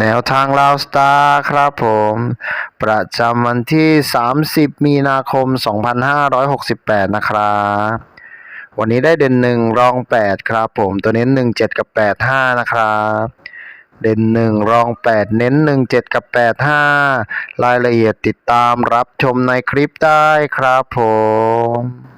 แนวทางลาวสตาร์ครับผม ประจำวันที่ 30 มีนาคม 2568 นะครับวันนี้ได้เด่นหนึ่งรอง8ครับผม ตัวเน้น17กับ85นะครับเด่นหนึ่งรองแปดเน้นหนึ่งเจ็ดกับแปดห้ารายละเอียดติดตามรับชมในคลิปได้ครับผม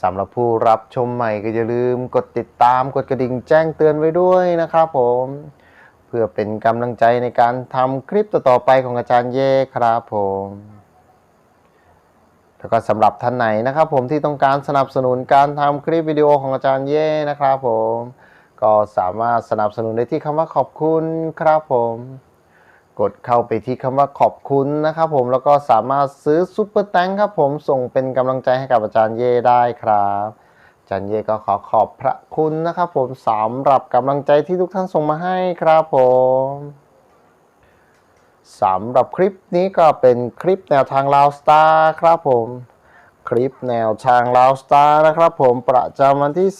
สำหรับผู้รับชมใหม่ก็อย่าลืมกดติดตามกดกระดิ่งแจ้งเตือนไว้ด้วยนะครับผม เพื่อเป็นกำลังใจในการทำคลิปต่อๆไปของอาจารย์เย่ครับผมแล้วก็สำหรับท่านไหนนะครับ ผมที่ต้องการสนับสนุนการทำคลิปวิดีโอของอาจารย์เย่นะครับผม ก็สามารถสนับสนุนได้ที่คำว่าขอบคุณครับผม กดเข้าไปที่คำว่าขอบคุณนะครับผมแล้วก็สามารถซื้อซุปเปอร์แตงครับผมส่งเป็นกำลังใจให้กับอาจารย์เย่ได้ครับอาจารย์เย่ก็ขอขอบพระคุณนะครับผมสำหรับกำลังใจที่ทุกท่านส่งมาให้ครับผมสำหรับคลิปนี้ก็เป็นคลิปแนวทางลาวสตาร์ครับผมคลิปแนวทางลาวสตาร์นะครับผมประจำวันที่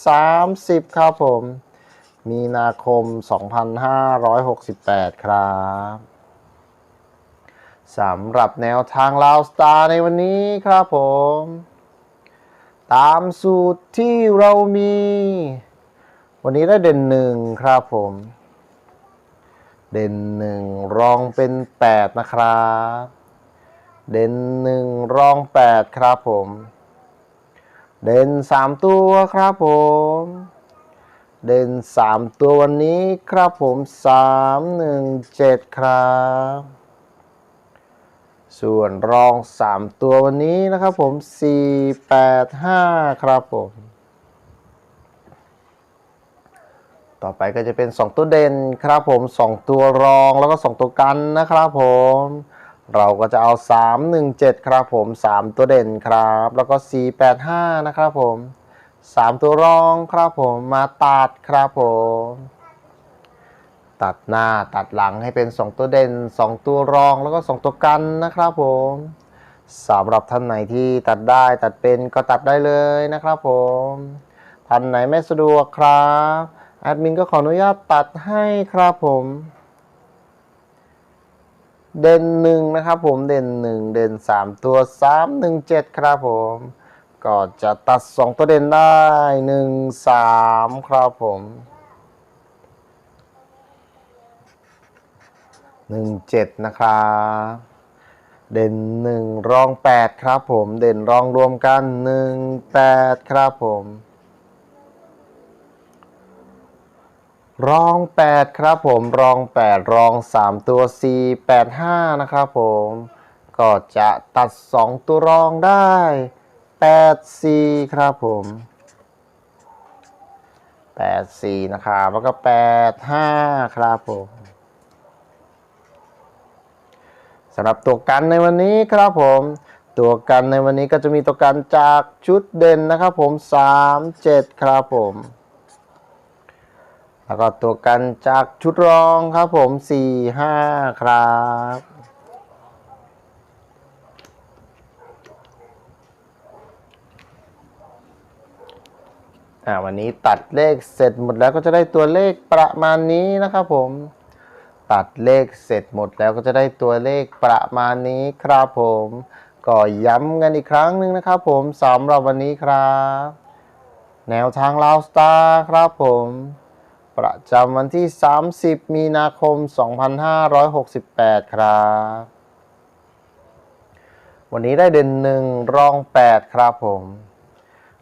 30 ครับผม มีนาคม 2568 ครับ สำหรับแนวทางลาวสตาร์ในวันนี้ครับผม ตามสูตรที่เรามี วันนี้ได้เด่นหนึ่งครับผม เด่นหนึ่งรองเป็น8นะครับ เด่นหนึ่งรอง8ครับผม เด่นสามตัวครับผม เด่นสามตัววันนี้ครับผมสามหนึ่งเจ็ดครับ ส่วนรองสามตัววันนี้นะครับผมสี่แปดห้าครับผม ต่อไปก็จะเป็น 2 ตัวเด่นครับผม 2 ตัวรองแล้วก็ 2 ตัวกันนะครับผม เราก็จะเอา 3 1 7 ครับผม 3 ตัวเด่นครับ แล้วก็ 4 8 5 นะครับผม 3 ตัวรองครับผมมาตัดครับผม ตัดหน้าตัดหลังให้เป็น 2 ตัวเด่น 2 ตัวรองแล้วก็ 2 ตัวกันนะครับผมสำหรับท่านไหนที่ตัดได้ตัดเป็นก็ตัดได้เลยนะครับผมท่านไหนไม่สะดวกครับแอดมินก็ขออนุญาตตัดให้ครับผม เด่นหนึ่งนะครับผมเด่นหนึ่งเด่นสามตัวสามหนึ่งเจ็ดครับผมก็จะตัดสองตัวเด่นได้หนึ่งสามครับผม หนึ่งเจ็ดนะครับเด่นหนึ่งรองแปดครับผม เด่นรองรวมกันหนึ่งแปดครับผม รอง8ครับผม รอง8รอง3ตัว4 8 5นะครับผม ก็จะตัด2ตัวรองได้8 4ครับผม8 4นะครับ แล้วก็8 5ครับผม สำหรับตัวกันในวันนี้ครับผม ตัวกันในวันนี้ก็จะมีตัวกันจากชุดเด่นนะครับผม 3 7 ครับผม แล้วก็ตัวกันจากชุดรองครับผม 4 5 ครับอ่าวันนี้ตัดเลขเสร็จหมดแล้วก็จะได้ตัวเลขประมาณนี้นะครับผม ตัดเลขเสร็จหมดแล้วก็จะได้ตัวเลขประมาณนี้ครับผม ก็ย้ำกันอีกครั้งหนึ่งนะครับผมสำหรับวันนี้ครับ แนวทางลาวสตาร์ครับผม ประจำวันที่ 30 มีนาคม 2568 ครับ วันนี้ได้เด่นหนึ่งรอง 8 ครับผม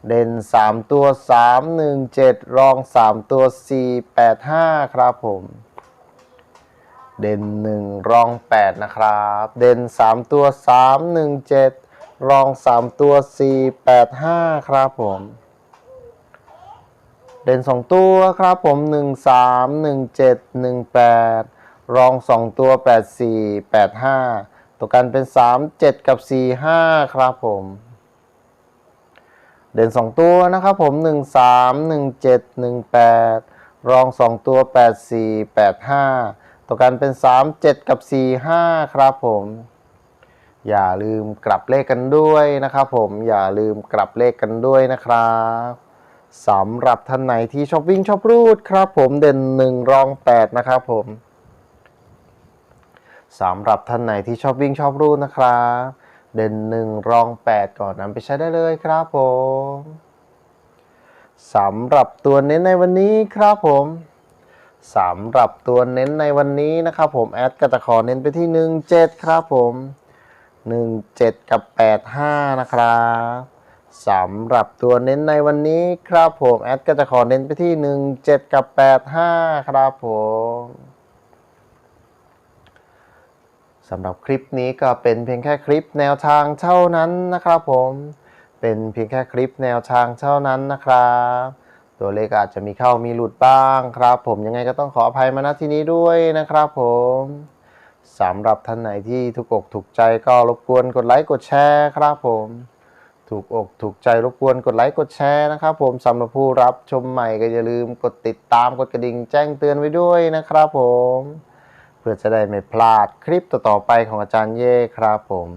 เด่น 3 ตัว 3 1 7 รอง 3 ตัว 4 8 5 ครับผม เด่น 1 รอง 8 นะครับ เด่น 3 ตัว 3 1 7 รอง 3 ตัว 4 8 5 ครับผม เด่น 2 ตัวครับผม 1 3 1 7 1 8 รอง 2 ตัว 8 4 8 5 ตัวกันเป็น 3 7 กับ 4 5 ครับผม เด่น 2 ตัวนะครับผม 1 3 1 7 1 8 รอง 2 ตัว 8 4 8 5 ตัวกันเป็น 3 7 กับ 4 5 ครับผม อย่าลืมกลับเลขกันด้วยนะครับผมอย่าลืมกลับเลขกันด้วยนะครับสำหรับท่านไหนที่ชอบวิ่งชอบรูดครับผมเด่น 1 รอง 8 นะครับผมสำหรับท่านไหนที่ชอบวิ่งชอบรูดนะครับเด่น 1 รอง 8 ก่อนนำไปใช้ได้เลยครับผมสำหรับตัวเน้นในวันนี้ครับผม สำหรับตัวเน้นในวันนี้นะครับผมแอดก็จะขอเน้นไปที่ 17 ครับผม 17 กับ 85 นะครับสำหรับตัวเน้นในวันนี้ครับผมแอดก็จะขอเน้นไปที่ 17 กับ 85 ครับผมสำหรับคลิปนี้ก็เป็นเพียงแค่คลิปแนวทางเท่านั้นนะครับผม เป็นเพียงแค่คลิปแนวทางเท่านั้นนะครับ ตัวเลขอาจจะมีเข้ามีหลุดบ้างครับ ผมยังไงก็ต้องขออภัยมาณที่นี้ด้วยนะครับผมสำหรับท่านไหนที่ถูกอกถูกใจก็รบกวนกดไลค์กดแชร์ครับผมถูกอกถูกใจรบกวนกดไลค์กดแชร์นะครับ ผมสำหรับผู้รับชมใหม่ก็อย่าลืมกดติดตามกดกระดิ่งแจ้งเตือนไว้ด้วยนะครับผม เพื่อจะได้ไม่พลาดคลิปต่อๆไปของอาจารย์เย่ครับผม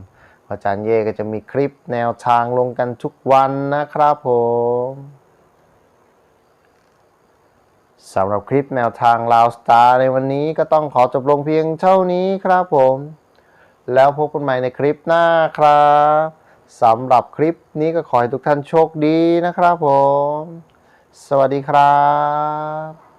อาจารย์เย่ก็จะมีคลิปแนวทางลงกันทุกวันนะครับผม สำหรับคลิปแนวทางลาวสตาร์ในวันนี้ก็ต้องขอจบลงเพียงเท่านี้ครับผม แล้วพบกันใหม่ในคลิปหน้าครับสำหรับคลิปนี้ก็ขอให้ทุกท่านโชคดีนะครับผม สวัสดีครับ